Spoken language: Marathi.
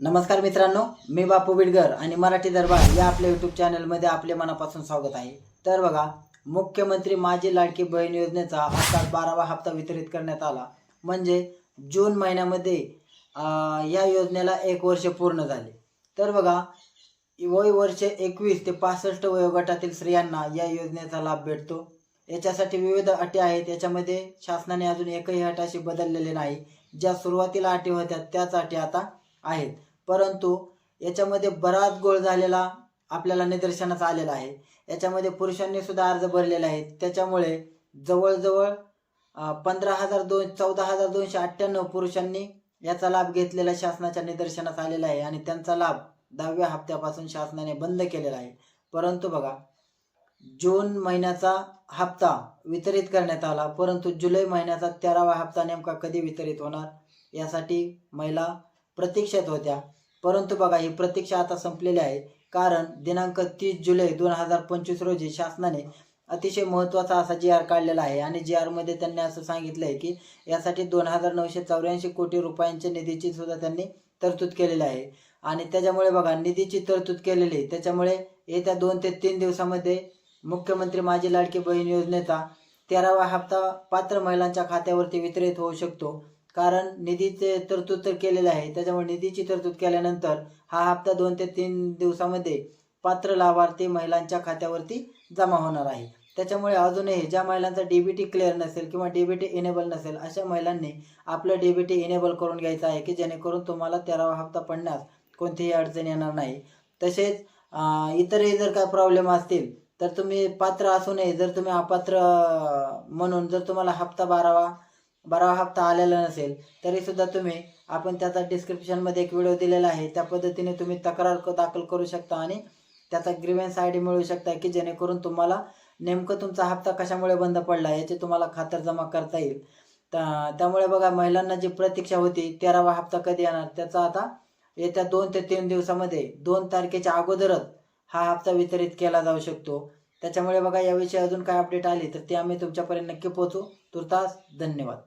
नमस्कार मित्रांनो मी बापू बिडगर आणि मराठी दरबार या आपल्या यूट्यूब चॅनलमध्ये आपले मनापासून स्वागत आहे. तर बघा मुख्यमंत्री माझी लाडकी बहीण योजनेचा आता बारावा हप्ता वितरित करण्यात आला. म्हणजे जून महिन्यामध्ये या योजनेला एक वर्ष पूर्ण झाले. तर बघा वय वर्ष एकवीस ते पासष्ट वयोगटातील स्त्रियांना या योजनेचा लाभ भेटतो. याच्यासाठी विविध अटी आहेत. याच्यामध्ये शासनाने अजून एकही अट अशी बदललेली नाही. ज्या सुरुवातीला अटी होत्या त्याच अटी आता आहेत. परंतु याच्यामध्ये बराच गोळ झालेला आपल्याला निदर्शनास आलेला आहे. याच्यामध्ये पुरुषांनी सुद्धा अर्ज भरलेले आहेत. त्याच्यामुळे जवळजवळ पंधरा हजार दोन चौदा हजार दोनशे अठ्ठ्याण्णव पुरुषांनी याचा लाभ घेतलेला शासनाच्या निदर्शनास आलेला आहे आणि त्यांचा लाभ दहाव्या हप्त्यापासून शासनाने बंद केलेला आहे. परंतु बघा जून महिन्याचा हप्ता वितरित करण्यात आला परंतु जुलै महिन्याचा तेरावा हप्ता नेमका कधी वितरित होणार? यासाठी महिला प्रतीक्षेत होत्या. परंतु बघा ही प्रतीक्षा आता संपलेली आहे. कारण दिनांक तीस जुलै दोन हजार पंचवीस रोजी शासनाने अतिशय महत्त्वाचा असा जी आर काढलेला आहे. आणि जी आरमध्ये त्यांनी असं सांगितलं आहे की यासाठी दोन हजार नऊशे चौऱ्याऐंशी कोटी रुपयांच्या निधीची सुद्धा त्यांनी तरतूद केलेली आहे. आणि त्याच्यामुळे बघा निधीची तरतूद केलेली आहे त्याच्यामुळे येत्या दोन ते तीन दिवसामध्ये मुख्यमंत्री माझी लाडकी बहीण योजनेचा तेरावा हप्ता पात्र महिलांच्या खात्यावरती वितरित होऊ शकतो. कारण निधीचे तरतूद तर केलेले आहे. त्याच्यामुळे निधीची तरतूद केल्यानंतर हा हप्ता दोन ते तीन दिवसामध्ये पात्र लाभार्थी महिलांच्या खात्यावरती जमा होणार आहे. त्याच्यामुळे अजूनही ज्या महिलांचा डीबीटी क्लिअर नसेल किंवा डीबीटी इनेबल नसेल अशा महिलांनी आपलं डीबीटी इनेबल करून घ्यायचं आहे की जेणेकरून तुम्हाला तेरावा हप्ता पडण्यास कोणतीही अडचण येणार नाही. तसेच इतरही जर काय प्रॉब्लेम असतील तर तुम्ही पात्र असूनही जर तुम्ही अपात्र म्हणून जर तुम्हाला हप्ता बारावा बारावा हप्ता आलेला नसेल तरी सुद्धा तुम्ही आपण त्याचा डिस्क्रिप्शनमध्ये एक व्हिडिओ दिलेला आहे. त्या पद्धतीने तुम्ही तक्रार दाखल करू शकता आणि त्याचा ग्रीवेन्स आय डी मिळवू शकता की जेणेकरून तुम्हाला नेमकं तुमचा हप्ता कशामुळे बंद पडला याची तुम्हाला खातरजमा करता येईल. त्यामुळे बघा महिलांना जी प्रतीक्षा होती तेरावा हप्ता कधी येणार त्याचा आता येत्या दोन ते तीन दिवसामध्ये दोन तारखेच्या अगोदरच हा हप्ता वितरित केला जाऊ शकतो. त्याच्यामुळे बघा याविषयी अजून काय अपडेट आली तर ती आम्ही तुमच्यापर्यंत नक्की पोहोचू. तुर्तास धन्यवाद.